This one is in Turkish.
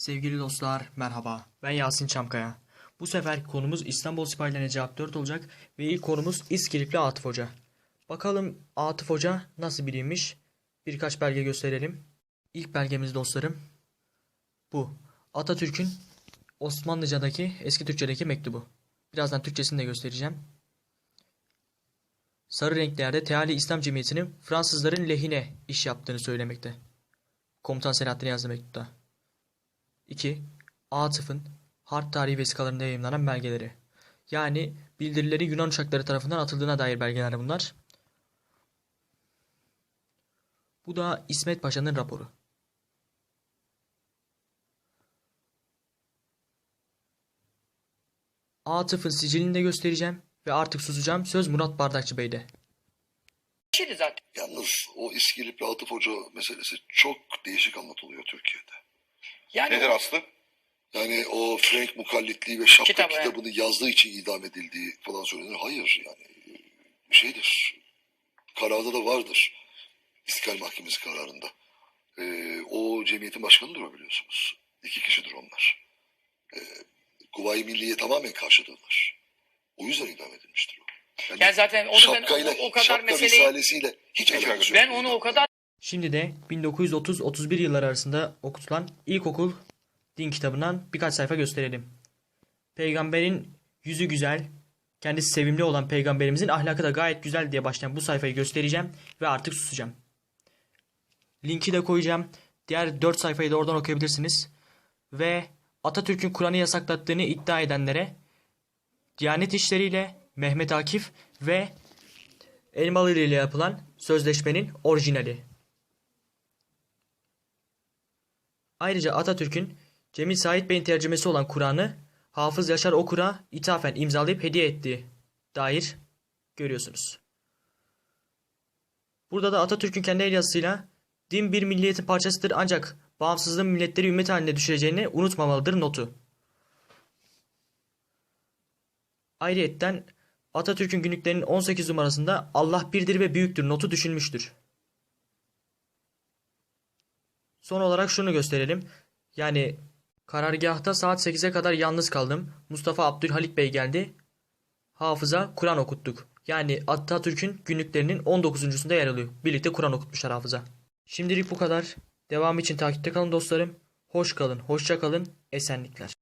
Sevgili dostlar merhaba. Ben Yasin Çamkaya. Bu sefer konumuz İstanbul Sipahilerine Cevap 4 olacak ve ilk konumuz İskilipli Atıf Hoca. Bakalım Atıf Hoca nasıl biriymiş? Birkaç belge gösterelim. İlk belgemiz dostlarım bu. Atatürk'ün Osmanlıca'daki, eski Türkçedeki mektubu. Birazdan Türkçesini de göstereceğim. Sarı renklerde Teali İslam Cemiyeti'nin Fransızların lehine iş yaptığını söylemekte. Komutan Selahattin yazdı mektupta. 2. Atıf'ın harp tarihi vesikalarında yayımlanan belgeleri. Yani bildirileri Yunan uçakları tarafından atıldığına dair belgeler bunlar. Bu da İsmet Paşa'nın raporu. Atıf'ın sicilini de göstereceğim ve artık susacağım. Söz Murat Bardakçı Bey'de. Şeydi zaten. Yalnız o İskilipli Atıf Hoca meselesi çok değişik anlatılıyor Türkiye'de. Yani Nedir aslı? Yani o Frank mukallitliği ve şapka Kitabı, evet. kitabını yazdığı için idam edildiği falan söylenir. Hayır yani bir şeydir. Kararda da vardır. İstiklal Mahkemesi kararında. Ee, o cemiyetin başkanıdır o biliyorsunuz. İki kişidir onlar. Ee, Kuvayi Milliye tamamen karşıdırlar. O yüzden idam edilmiştir o. Yani zaten onu ben şapkayla, o, o kadar şapka meseleyi hiç alakası ben yok. onu o kadar Şimdi de 1930-31 yılları arasında okutulan ilkokul din kitabından birkaç sayfa gösterelim. Peygamberin yüzü güzel, kendisi sevimli olan peygamberimizin ahlakı da gayet güzel diye başlayan bu sayfayı göstereceğim ve artık susacağım. Linki de koyacağım. Diğer 4 sayfayı da oradan okuyabilirsiniz. Ve Atatürk'ün Kur'an'ı yasaklattığını iddia edenlere Diyanet İşleri'yle Mehmet Akif ve Elmalı ile yapılan sözleşmenin orijinali. Ayrıca Atatürk'ün Cemil Said Bey'in tercümesi olan Kur'an'ı Hafız Yaşar Okur'a ithafen imzalayıp hediye ettiği dair görüyorsunuz. Burada da Atatürk'ün kendi el yazısıyla din bir milliyetin parçasıdır ancak bağımsızlığın milletleri ümmet haline düşüreceğini unutmamalıdır notu. Ayrıyetten Atatürk'ün günlüklerinin 18 numarasında Allah birdir ve büyüktür notu düşünmüştür. Son olarak şunu gösterelim. Yani karargahta saat 8'e kadar yalnız kaldım. Mustafa Abdülhalik Bey geldi. Hafıza Kur'an okuttuk. Yani Atatürk'ün günlüklerinin 19.sunda yer alıyor. Birlikte Kur'an okutmuşlar hafıza. Şimdilik bu kadar. Devam için takipte kalın dostlarım. Hoş kalın, hoşça kalın, esenlikler.